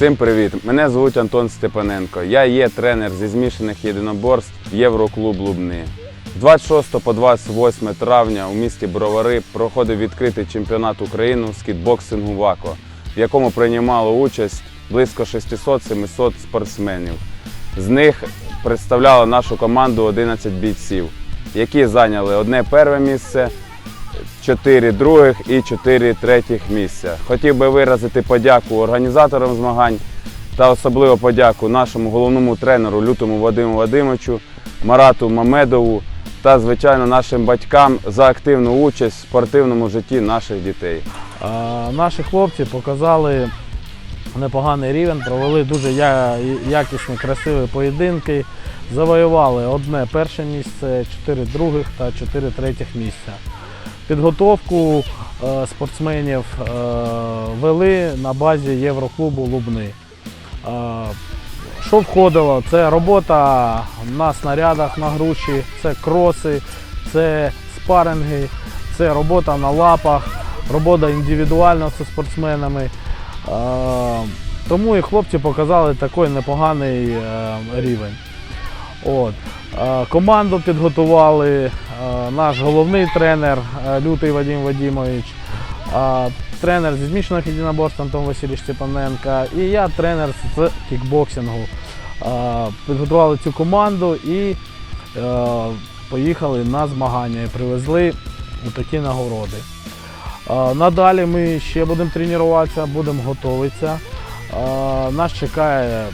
Всім привіт! Мене звуть Антон Степаненко. Я є тренер зі змішаних єдиноборств Євроклуб Лубни. З 26 по 28 травня у місті Бровари проходив відкритий чемпіонат України з кітбоксингу ВАКО, в якому приймало участь близько 600-700 спортсменів. З них представляла нашу команду 11 бійців, які зайняли одне перше місце, 4 других і 4 третіх місця. Хотів би виразити подяку організаторам змагань та особливо подяку нашому головному тренеру Лютому Вадиму Вадимовичу, Марату Мамедову та, звичайно, нашим батькам за активну участь в спортивному житті наших дітей. Наші хлопці показали непоганий рівень, провели дуже якісні, красиві поєдинки, завоювали одне перше місце, чотири других та чотири третіх місця. Підготовку е, спортсменів е, вели на базі Євроклубу Лубни. Е, Що входило? Це робота на снарядах, на груші, це кроси, це спаринги, це робота на лапах, робота індивідуально зі спортсменами. Тому і хлопці показали такий непоганий рівень. От. Команду підготували наш головний тренер е, Лютий Вадим Вадимович, е, тренер зі змішаних єдиноборств Антон Васильович Степаненко і я тренер з кікбоксингу. Е, Підготували цю команду і е, поїхали на змагання і привезли такі нагороди. Е, Надалі ми ще будемо тренуватися, будемо готуватися. Е, Нас чекає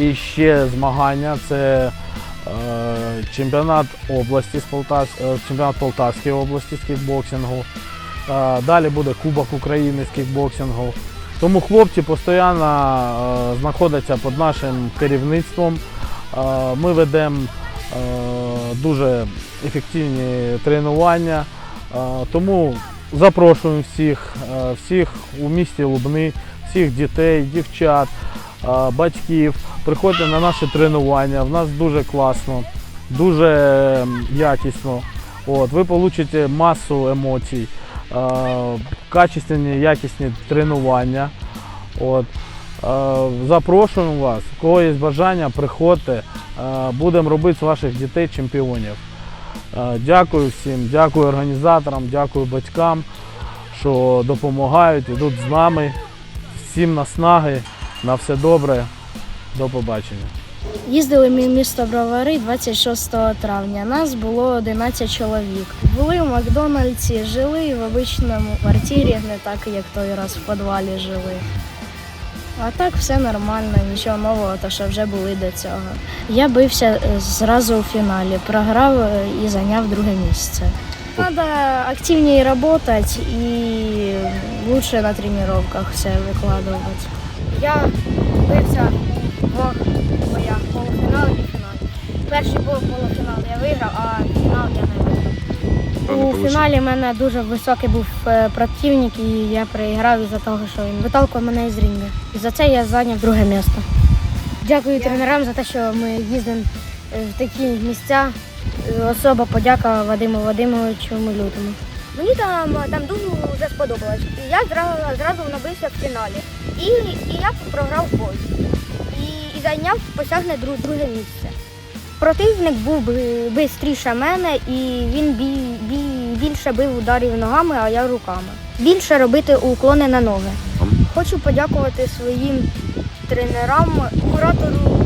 і ще змагання. Це е, чемпіонат області з Полтав... е, чемпіонат Полтавської області з кікбоксингу. Е, Далі буде Кубок України з кікбоксингу. Тому хлопці постійно е, знаходяться під нашим керівництвом. Е, Ми ведемо е, дуже ефективні тренування. Е, Тому запрошуємо всіх, е, всіх у місті Лубни, всіх дітей, дівчат, е, батьків. Приходьте на наші тренування. В нас дуже класно, дуже якісно. От, ви получите масу емоцій, качественні, якісні тренування. От. Запрошуємо вас, у кого є бажання, приходьте. Будемо робити з ваших дітей чемпіонів. Дякую всім, дякую організаторам, дякую батькам, що допомагають, йдуть з нами. Всім наснаги, на все добре. До побачення. Їздили ми місто Бровари 26 травня. Нас було 11 чоловік. Були в Макдональдсі, жили в обичному квартирі, не так як той раз в підвалі жили. А так все нормально, нічого нового, то що вже були до цього. Я бився е, зразу у фіналі, програв е, і зайняв друге місце. Треба активніше працювати і краще на тренуваннях все викладувати. Я бився в двох боях полуфінал і фінал. Перший був полуфінал я виграв, а фінал я не виграв. У фіналі в мене дуже високий був е, противник, і я проіграв із-за того, що він виталкував мене із ринги. І за це я зайняв друге місце. Дякую тренерам за те, що ми їздимо е, в такі місця. Особа подяка Вадиму Вадимовичу Лютому. Мені там, там дуже сподобалось. І я зразу, зразу набився в фіналі. І, і я програв бой. І, і зайняв посягне друг, друге місце. Противник був швидше мене і він бі, бі, більше бив ударів ногами, а я руками. Більше робити уклони на ноги. Хочу подякувати своїм тренерам, куратору